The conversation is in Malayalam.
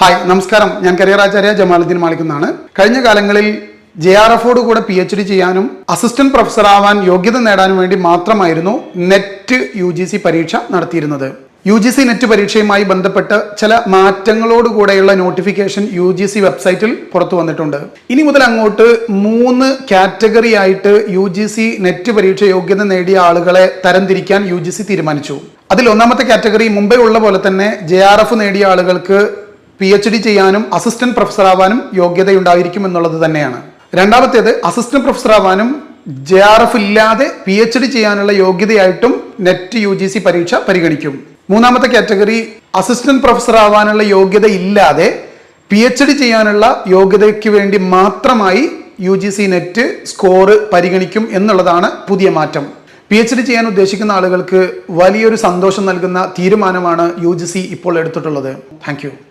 ഹായ് നമസ്കാരം. ഞാൻ കരിയർ ആചാര്യ ജമാലുദ്ദീൻ മാളിക്കുന്നാണ് കഴിഞ്ഞ കാലങ്ങളിൽ ജെ ആർ എഫോട് കൂടെ പി എച്ച് ഡി ചെയ്യാനും അസിസ്റ്റന്റ് പ്രൊഫസർ ആവാൻ യോഗ്യത നേടാനും വേണ്ടി മാത്രമായിരുന്നു നെറ്റ് യു ജി സി പരീക്ഷ നടത്തിയിരുന്നത്. യു ജി സി നെറ്റ് പരീക്ഷയുമായി ബന്ധപ്പെട്ട് ചില മാറ്റങ്ങളോടുകൂടെയുള്ള നോട്ടിഫിക്കേഷൻ യു ജി സി വെബ്സൈറ്റിൽ പുറത്തു വന്നിട്ടുണ്ട്. ഇനി മുതൽ അങ്ങോട്ട് മൂന്ന് കാറ്റഗറി ആയിട്ട് യു ജി സി നെറ്റ് പരീക്ഷ യോഗ്യത നേടിയ ആളുകളെ തരംതിരിക്കാൻ യു ജി സി തീരുമാനിച്ചു. അതിൽ ഒന്നാമത്തെ കാറ്റഗറി മുംബൈ ഉള്ള പോലെ തന്നെ ജെ ആർ എഫ് നേടിയ ആളുകൾക്ക് പി എച്ച് ഡി ചെയ്യാനും അസിസ്റ്റന്റ് പ്രൊഫസർ ആവാനും യോഗ്യതയുണ്ടായിരിക്കും എന്നുള്ളത് തന്നെയാണ്. രണ്ടാമത്തേത് അസിസ്റ്റന്റ് പ്രൊഫസർ ആവാനും ജെ ആർ എഫ് ഇല്ലാതെ പി എച്ച് ഡി ചെയ്യാനുള്ള യോഗ്യതയായിട്ടും നെറ്റ് യു ജി സി പരീക്ഷ പരിഗണിക്കും. മൂന്നാമത്തെ കാറ്റഗറി അസിസ്റ്റന്റ് പ്രൊഫസർ ആവാനുള്ള യോഗ്യത ഇല്ലാതെ പി എച്ച് ഡി ചെയ്യാനുള്ള യോഗ്യതയ്ക്ക് വേണ്ടി മാത്രമായി U G C NET score പരിഗണിക്കും എന്നുള്ളതാണ് പുതിയ മാറ്റം. പി എച്ച് ഡി ചെയ്യാൻ ഉദ്ദേശിക്കുന്ന ആളുകൾക്ക് വലിയൊരു സന്തോഷം നൽകുന്ന തീരുമാനമാണ് യു ജി സി ഇപ്പോൾ എടുത്തിട്ടുള്ളത്. താങ്ക്